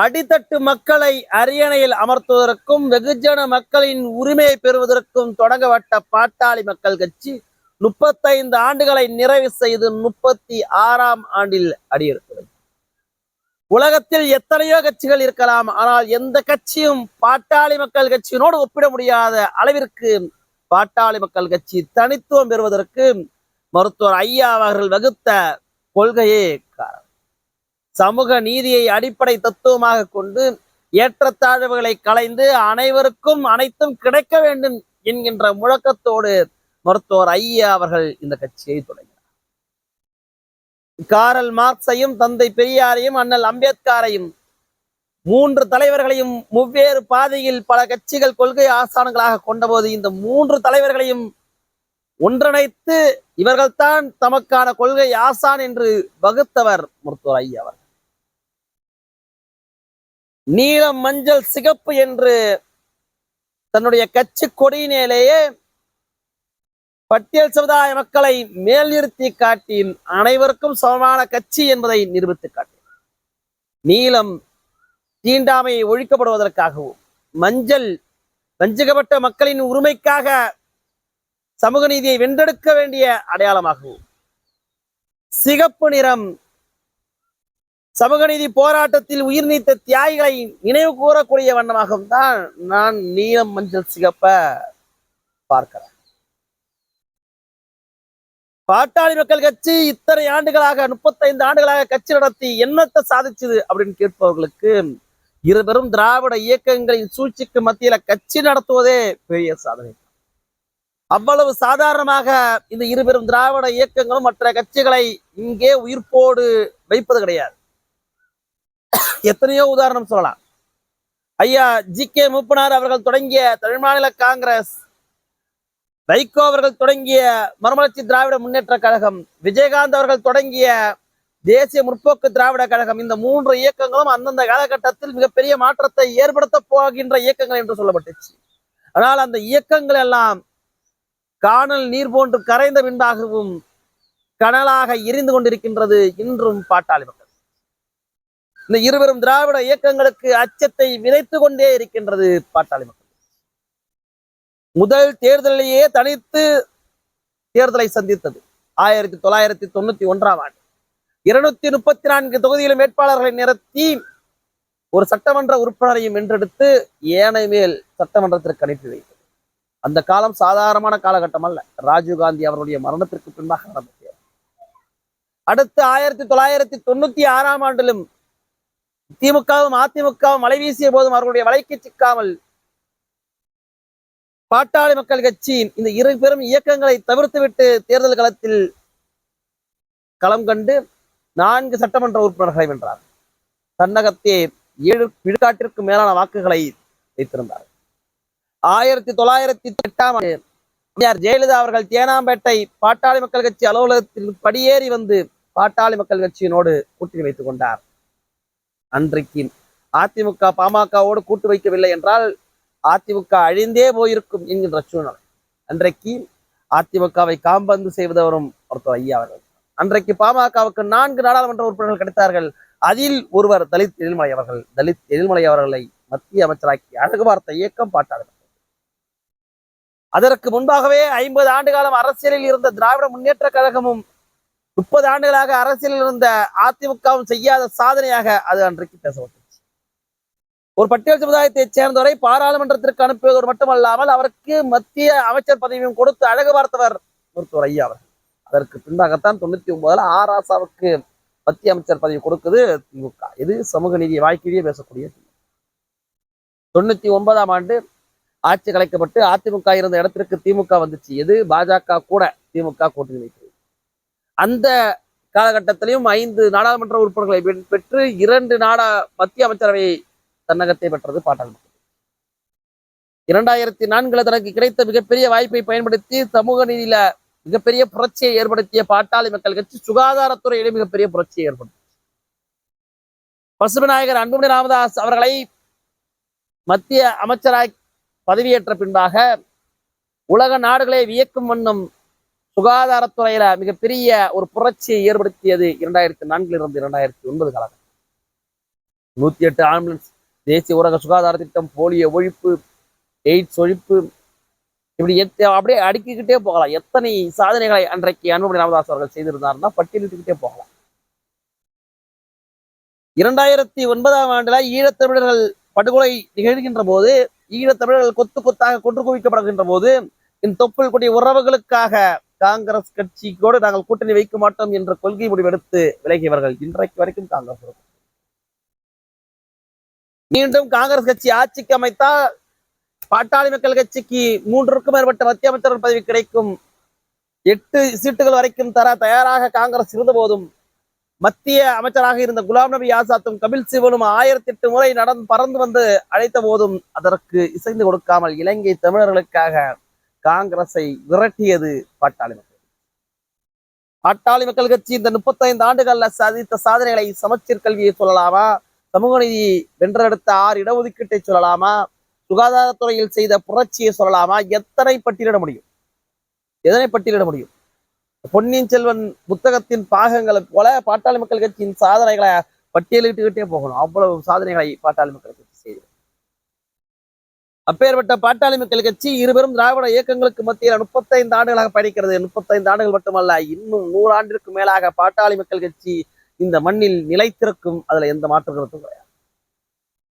அடித்தட்டு மக்களை அரியணையில் அமர்த்துவதற்கும் வெகுஜன மக்களின் உரிமையை பெறுவதற்கும் தொடங்கப்பட்ட பாட்டாளி மக்கள் கட்சி முப்பத்தைந்து ஆண்டுகளை நிறைவு செய்து முப்பத்தி ஆறாம் ஆண்டில் அடியெடுத்தது. உலகத்தில் எத்தனையோ கட்சிகள் இருக்கலாம் ஆனால் எந்த கட்சியும் பாட்டாளி மக்கள் கட்சியினோடு ஒப்பிட முடியாத அளவிற்கு பாட்டாளி மக்கள் கட்சி தனித்துவம் பெறுவதற்கு மருத்துவர் ஐயா அவர்கள் வகுத்த கொள்கையே சமூக நீதியை அடிப்படை தத்துவமாக கொண்டு ஏற்றத்தாழ்வுகளை களைந்து அனைவருக்கும் அனைத்தும் கிடைக்க வேண்டும் என்கின்ற முழக்கத்தோடு மருத்துவர் ஐயா அவர்கள் இந்த கட்சியை தொடங்கினார். காரல் மார்க்ஸையும் தந்தை பெரியாரையும் அண்ணல் அம்பேத்காரையும் மூன்று தலைவர்களையும் வெவ்வேறு பாதையில் பல கட்சிகள் கொள்கை ஆசான்களாக கொண்டபோது இந்த மூன்று தலைவர்களையும் ஒன்றிணைத்து இவர்கள்தான் தமக்கான கொள்கை ஆசான் என்று வகுத்தவர் மருத்துவர் ஐயா அவர் நீலம் மஞ்சள் சிகப்பு என்று தன்னுடைய கட்சி கொடியினேலேயே பட்டியல் சமுதாய மக்களை மேல் நிறுத்தி காட்டி அனைவருக்கும் சமமான கட்சி என்பதை நிரூபித்து காட்டினார். நீலம் தீண்டாமையை ஒழிக்கப்படுவதற்காகவும் மஞ்சள் வஞ்சிக்கப்பட்ட மக்களின் உரிமைக்காக சமூக நீதியை வென்றெடுக்க வேண்டிய அடையாளமாகவும் சிகப்பு நிறம் சமூக நீதி போராட்டத்தில் உயிர் நீத்த தியாகிகளை நினைவு கூறக்கூடிய வண்ணமாகவும் தான் நான் நீலம் மஞ்சள் சிகப்ப பார்க்கிறேன். பாட்டாளி மக்கள் கட்சி இத்தனை ஆண்டுகளாக முப்பத்தைந்து ஆண்டுகளாக கட்சி நடத்தி என்னத்தை சாதிச்சது அப்படின்னு கேட்பவர்களுக்கு இருவரும் திராவிட இயக்கங்களின் சூழ்ச்சிக்கு மத்தியில கட்சி நடத்துவதே பெரிய சாதனை. அவ்வளவு சாதாரணமாக இந்த இருபெரும் திராவிட இயக்கங்களும் மற்ற கட்சிகளை இங்கே உயிர்ப்போடு வைப்பது கிடையாது. எத்தனையோ உதாரணம் சொல்லலாம். ஐயா ஜி கே மூப்பனார் அவர்கள் தொடங்கிய தமிழ் மாநில காங்கிரஸ். வைகோ அவர்கள் தொடங்கிய மறுமலர்ச்சி திராவிட முன்னேற்ற கழகம். விஜயகாந்த் அவர்கள் தொடங்கிய தேசிய முற்போக்கு திராவிட கழகம். இந்த மூன்று இயக்கங்களும் அந்தந்த காலகட்டத்தில் மிகப்பெரிய மாற்றத்தை ஏற்படுத்த போகின்ற இயக்கங்கள் என்று சொல்லப்பட்டுச்சு. ஆனால் அந்த இயக்கங்கள் எல்லாம் காணல் நீர் போன்று கரைந்த பின்பாகவும் கனலாக எரிந்து கொண்டிருக்கின்றது இன்றும் பாட்டாளி மக்கள். இந்த இருவரும் திராவிட இயக்கங்களுக்கு அச்சத்தை விதைத்து கொண்டே இருக்கின்றது பாட்டாளி மக்கள். முதல் தேர்தலிலேயே தனித்து தேர்தலை சந்தித்தது. ஆயிரத்தி தொள்ளாயிரத்தி தொண்ணூத்தி ஒன்றாம் ஆண்டு. இருநூத்தி முப்பத்தி நான்கு தொகுதியிலும் வேட்பாளர்களை நிறுத்தி ஒரு சட்டமன்ற உறுப்பினரையும் வென்றெடுத்து ஏனை மேல் சட்டமன்றத்திற்கு அனுப்பி வைத்தது. அந்த காலம் சாதாரணமான காலகட்டம் அல்ல. ராஜீவ்காந்தி அவருடைய மரணத்திற்கு பின்பாக நடந்தது அடுத்து ஆயிரத்தி தொள்ளாயிரத்தி தொண்ணூத்தி ஆறாம் ஆண்டிலும் திமுகவும் அதிமுகவும் மலை வீசிய போதும் அவர்களுடைய வலைக்கு சிக்காமல் பாட்டாளி மக்கள் கட்சியின் இந்த இரு பெரும் இயக்கங்களை தவிர்த்துவிட்டு தேர்தல் களத்தில் களம் கண்டு நான்கு சட்டமன்ற உறுப்பினர்களை வென்றார். தன்னகத்தே ஏழு விழுக்காட்டிற்கு மேலான வாக்குகளை வைத்திருந்தார். ஆயிரத்தி தொள்ளாயிரத்தி எட்டாம் ஆண்டு ஜெயலலிதா அவர்கள் தேனாம்பேட்டை பாட்டாளி மக்கள் கட்சி அலுவலகத்தில் படியேறி வந்து பாட்டாளி மக்கள் கட்சியினோடு கூட்டணி வைத்துக் கொண்டார். அன்றைக்கு அதிமுக பாமகவோடு கூட்டு வைக்கவில்லை என்றால் அதிமுக அழிந்தே போயிருக்கும் என்கின்ற சூழ்நிலை. அன்றைக்கு அதிமுகவை காம்பந்து செய்வதவரும் ஒருத்தர் ஐயா அவர்கள். அன்றைக்கு பாமகவுக்கு நான்கு நாடாளுமன்ற உறுப்பினர்கள் கிடைத்தார்கள். அதில் ஒருவர் தலித் எழில்மலை அவர்கள். தலித் எழில்மலை அவர்களை மத்திய அமைச்சராக்கி அழகு பார்த்த இயக்கம் பாட்டாளி. அதற்கு முன்பாகவே ஐம்பது ஆண்டு காலம் அரசியலில் இருந்த திராவிட முன்னேற்ற கழகமும் முப்பது ஆண்டுகளாக அரசியலில் இருந்த அதிமுகவும் செய்யாத சாதனையாக அது அன்றைக்கு பேசப்பட்டுச்சு. ஒரு பட்டியல் சமுதாயத்தை சேர்ந்தவரை பாராளுமன்றத்திற்கு அனுப்பியதோடு மட்டுமல்லாமல் அவருக்கு மத்திய அமைச்சர் பதவியும் கொடுத்து அழகு பார்த்தவர் மருத்துவர் ஐயா அவர் அதற்கு பின்பாகத்தான் தொண்ணூத்தி ஒன்பதுல ஆர் மத்திய அமைச்சர் பதவி கொடுக்குது திமுக. இது சமூக நீதியை வாய்க்கிலேயே பேசக்கூடிய தொண்ணூத்தி ஒன்பதாம் ஆண்டு ஆட்சி கலைக்கப்பட்டு அதிமுக இருந்த இடத்திற்கு திமுக வந்துச்சு. எது? பாஜக கூட திமுக கூட்டணி வைக்கும் அந்த காலகட்டத்திலையும் ஐந்து நாடாளுமன்ற உறுப்பினர்களை பெற்று இரண்டு நாடா மத்திய அமைச்சரவையை தன்னகத்தை பெற்றது பாட்டாளி இரண்டாயிரத்தி நான்குல தனக்கு கிடைத்த மிகப்பெரிய வாய்ப்பை பயன்படுத்தி சமூக நீதியில மிகப்பெரிய புரட்சியை ஏற்படுத்திய பாட்டாளி மக்கள் கட்சி சுகாதாரத்துறையிலே மிகப்பெரிய புரட்சியை ஏற்படுத்தி பசுமநாயகர் அன்புமணி ராமதாஸ் அவர்களை மத்திய அமைச்சராய் பதவியேற்ற பின்பாக உலக நாடுகளை வியக்கும் வண்ணம் சுகாதாரத்துறையில மிகப்பெரிய ஒரு புரட்சியை ஏற்படுத்தியது இரண்டாயிரத்தி நான்கில் இருந்து இரண்டாயிரத்தி ஒன்பது காலகட்டம். நூத்தி எட்டு ஆம்புலன்ஸ் தேசிய ஊரக சுகாதார திட்டம் போலியோ ஒழிப்பு எய்ட்ஸ் ஒழிப்பு இப்படி எத்த அப்படியே அடுக்கிக்கிட்டே போகலாம். எத்தனை சாதனைகளை அன்றைக்கு அன்புமணி ராமதாஸ் அவர்கள் செய்திருந்தாருன்னா பட்டியலிட்டுக்கிட்டே போகலாம். இரண்டாயிரத்தி ஒன்பதாம் ஆண்டுல ஈழத்தமிழர்கள் படுகொலை நிகழ்கின்ற போது ஈழத்தமிழர்கள் கொத்து கொத்தாக கொன்று குவிக்கப்படுகின்ற போது இந்த தொப்புள் கூடிய உறவுகளுக்காக காங்கிரஸ் கட்சியோடு நாங்கள் கூட்டணி வைக்க மாட்டோம் என்ற கொள்கை முடிவெடுத்து விலகியவர்கள். இன்றைக்கு வரைக்கும் காங்கிரஸ் மீண்டும் காங்கிரஸ் கட்சி ஆட்சிக்கு அமைத்தால் பாட்டாளி மக்கள் கட்சிக்கு மூன்றுக்கும் மேற்பட்ட மத்திய அமைச்சர்கள் பதவி கிடைக்கும். எட்டு சீட்டுகள் வரைக்கும் தர தயாராக காங்கிரஸ் இருந்த போதும் மத்திய அமைச்சராக இருந்த குலாம் நபி ஆசாத்தும் கபில் சிவனும் ஆயிரத்தி எட்டு முறை நடந்து பறந்து வந்து அழைத்த போதும் அதற்கு இசைந்து கொடுக்காமல் இலங்கை தமிழர்களுக்காக காங்கிரஸை விரட்டியது பாட்டாளி மக்கள். பாட்டாளி மக்கள் கட்சி இந்த முப்பத்தைந்து ஆண்டுகள்ல சாதித்த சாதனைகளை சமச்சீர் கல்வியை சொல்லலாமா? சமூக நீதி வென்றெடுத்த ஆறு இடஒதுக்கீட்டை சொல்லலாமா? சுகாதாரத்துறையில் செய்த புரட்சியை சொல்லலாமா? எத்தனை பட்டியலிட முடியும்? எதனை பட்டியலிட முடியும்? பொன்னியின் செல்வன் புத்தகத்தின் பாகங்களை போல பாட்டாளி மக்கள் கட்சியின் சாதனைகளை பட்டியலிட்டுக்கிட்டே போகணும். அவ்வளவு சாதனைகளை பாட்டாளி மக்கள் கட்சி அப்பேற்பட்ட பாட்டாளி மக்கள் கட்சி இருபெரும் திராவிட இயக்கங்களுக்கு மத்தியில் முப்பத்தைந்து ஆண்டுகளாக பயணிக்கிறது. முப்பத்தைந்து ஆண்டுகள் மட்டுமல்ல இன்னும் நூறாண்டிற்கு மேலாக பாட்டாளி மக்கள் கட்சி இந்த மண்ணில் நிலைத்திருக்கும். அதுல எந்த மாற்று கருத்தும் கிடையாது.